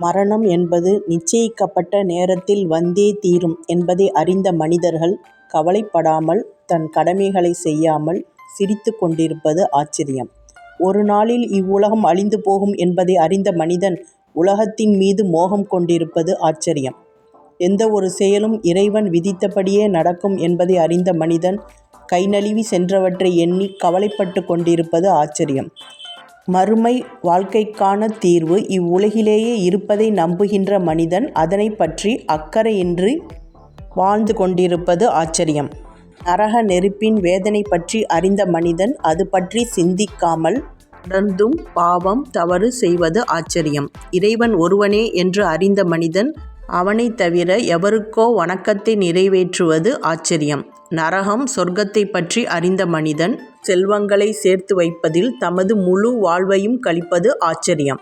மரணம் என்பது நிச்சயிக்கப்பட்ட நேரத்தில் வந்தே தீரும் என்பதை அறிந்த மனிதர்கள் கவலைப்படாமல் தன் கடமைகளை செய்யாமல் சிரித்து கொண்டிருப்பது ஆச்சரியம். ஒரு நாளில் இவ்வுலகம் அழிந்து போகும் என்பதை அறிந்த மனிதன் உலகத்தின் மீது மோகம் கொண்டிருப்பது ஆச்சரியம். எந்த ஒரு செயலும் இறைவன் விதித்தபடியே நடக்கும் என்பதை அறிந்த மனிதன் கைநழுவிச் சென்றவற்றை எண்ணி கவலைப்பட்டு கொண்டிருப்பது ஆச்சரியம். மறுமை வாழ்க்கைக்கான தீர்வு இவ்வுலகிலேயே இருப்பதை நம்புகின்ற மனிதன் அதனை பற்றி அக்கறையின்றி வாழ்ந்து கொண்டிருப்பது ஆச்சரியம். நரக நெருப்பின் வேதனை பற்றி அறிந்த மனிதன் அது பற்றி சிந்திக்காமல் தொடர்ந்தும் பாவம், தவறு செய்வது ஆச்சரியம். இறைவன் ஒருவனே என்று அறிந்த மனிதன் அவனைத் தவிர எவருக்கோ வணக்கத்தை நிறைவேற்றுவது ஆச்சரியம். நரகம், சொர்க்கத்தைப் பற்றி அறிந்த மனிதன் செல்வங்களைச் சேர்த்து வைப்பதில் தமது முழு வாழ்வையும் கழிப்பது ஆச்சரியம்.